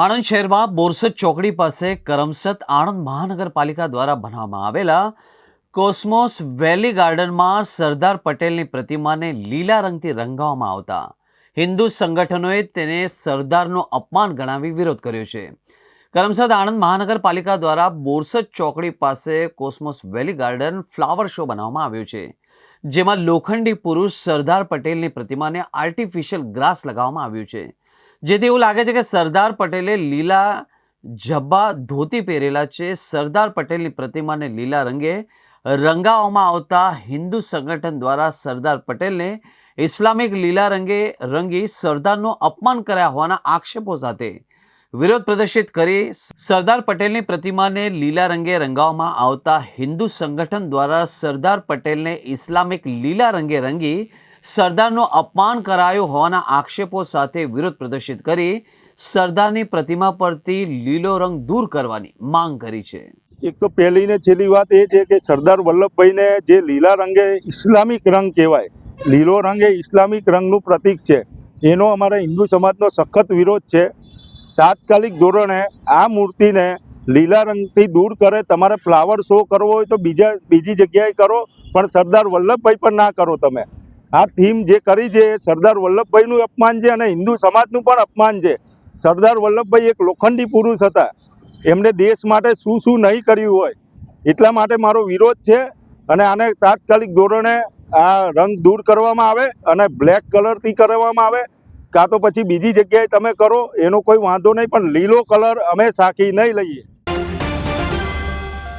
આણંદ શહેરમાં બોરસદ ચોકડી પાસે કરમસદ આણંદ મહાનગરપાલિકા દ્વારા બનાવવામાં આવેલા કોસ્મોસ વેલી ગાર્ડનમાં સરદાર પટેલની પ્રતિમાને લીલા રંગથી રંગાવવામાં આવતા. હિન્દુ સંગઠનોએ તેને સરદારનો અપમાન ગણાવી વિરોધ કર્યો છે. કરમસદ આણંદ મહાનગરપાલિકા દ્વારા બોરસદ ચોકડી પાસે cosmos valley garden flower show બનાવવામાં આવ્યો છે, જેમાં લોખંડી પુરુષ સરદાર પટેલની પ્રતિમાને આર્ટિફિશિયલ ગ્રાસ લગાવવામાં આવ્યું છે, જેથી એવું લાગે છે કે સરદાર પટેલે લીલા જબ્બા ધોતી પહેરેલા છે, સરદાર પટેલની પ્રતિમાને લીલા રંગે રંગાવવામાં આવતા હિન્દુ સંગઠન દ્વારા સરદાર પટેલને ઇસ્લામિક લીલા રંગે રંગી સરદારનું અપમાન કર્યા હોવાના આક્ષેપો સાથે વિરોધ પ્રદર્શિત કરી સરદાર પટેલની પ્રતિમાને લીલા રંગે રંગાવવામાં આવતા હિન્દુ સંગઠન દ્વારા સરદાર પટેલને ઇસ્લામિક લીલા રંગે રંગી સરદારનું અપમાન કરાયું હોવાના આક્ષેપો સાથે વિરોધ પ્રદર્શિત કરી સરદારની પ્રતિમા પરથી લીલો રંગ દૂર કરવાની માંગ કરી છે. એક તો પહેલી ને છેલ્લી વાત એ છે કે સરદાર વલ્લભભાઈને જે લીલા રંગે ઇસ્લામિક રંગ કહેવાય, લીલો રંગ એ ઇસ્લામિક રંગનું પ્રતીક છે. એનો અમારા હિન્દુ સમાજનો સખત વિરોધ છે. તાત્કાલિક ધોરણે આ મૂર્તિને લીલા રંગથી દૂર કરે, તમારે ફ્લાવર શો કરવો હોય તો બીજા, બીજી જગ્યાએ કરો, પણ સરદાર વલ્લભભાઈ પણ ના કરો તમે. આ થીમ જે કરી છે એ સરદાર વલ્લભભાઈનું અપમાન છે અને હિન્દુ સમાજનું પણ અપમાન છે. સરદાર વલ્લભભાઈ એક લોખંડી પુરુષ હતા. એમણે દેશ માટે શું શું નહીં કર્યું હોય, એટલા માટે મારો વિરોધ છે અને આને તાત્કાલિક ધોરણે આ રંગ દૂર કરવામાં આવે અને બ્લેક કલરથી કરવામાં આવે. કાં તો પછી બીજી જગ્યાએ તમે કરો, એનો કોઈ વાંધો નહીં, પણ લીલો કલર અમે સાખી નહીં લઈએ.